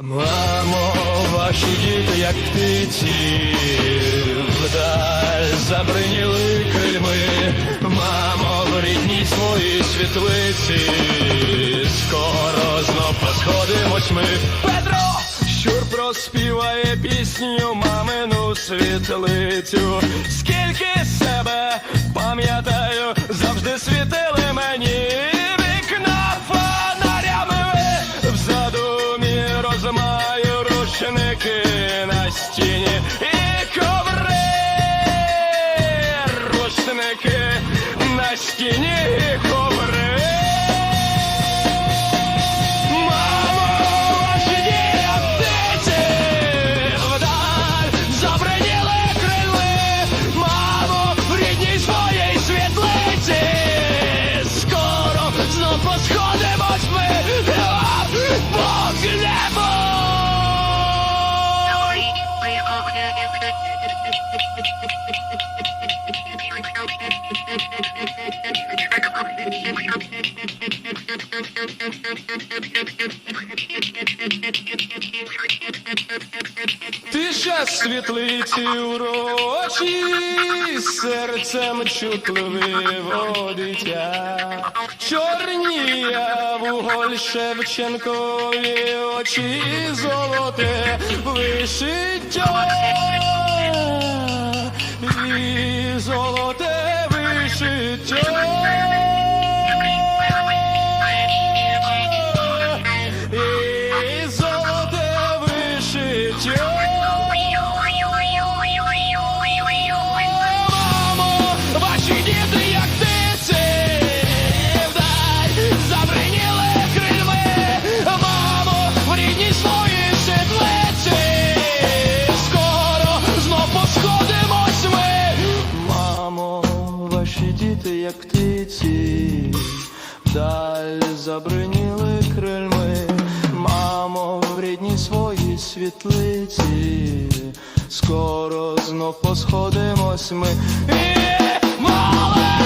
Мамо, ваші діти, як птиці, вдаль забриніли крильми, мамо, в рідній своїй світлиці, скоро знов посходимось ми. Петро! Щур проспіває пісню мамину світлицю. Скільки себе пам'ятаю, розмаю рушники на стіні і коври, рушники на стіні і коври. Тиша світлиці урочі, серцем чутливого дитя. Чорніє вуголь Шевченкові очі золоте вишиття. І золоте Мамо, ваші діти, як птиці, вдаль забриніли крильми. Мамо, в рідній світлиці, скоро знов посходимось ми. Мамо, ваші діти, як птиці, вдаль забриніли крильми. Своїй світлиці, скоро знов посходимось ми. І молимось,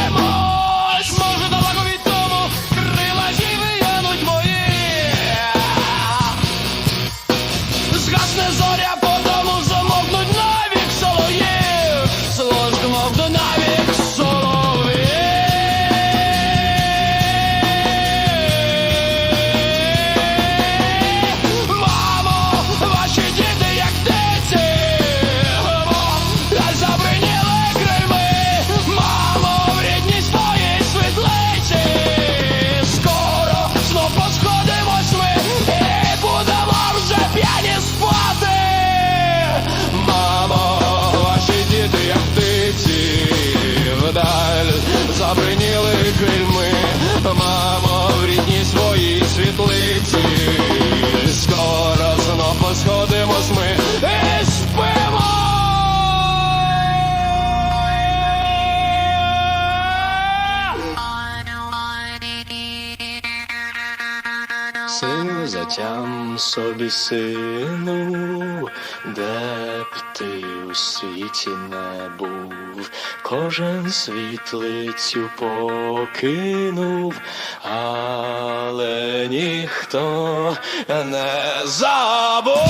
забриніли крильми. Син затям собі сину, де б ти у світі не був, кожен світлицю покинув, але ніхто не забув.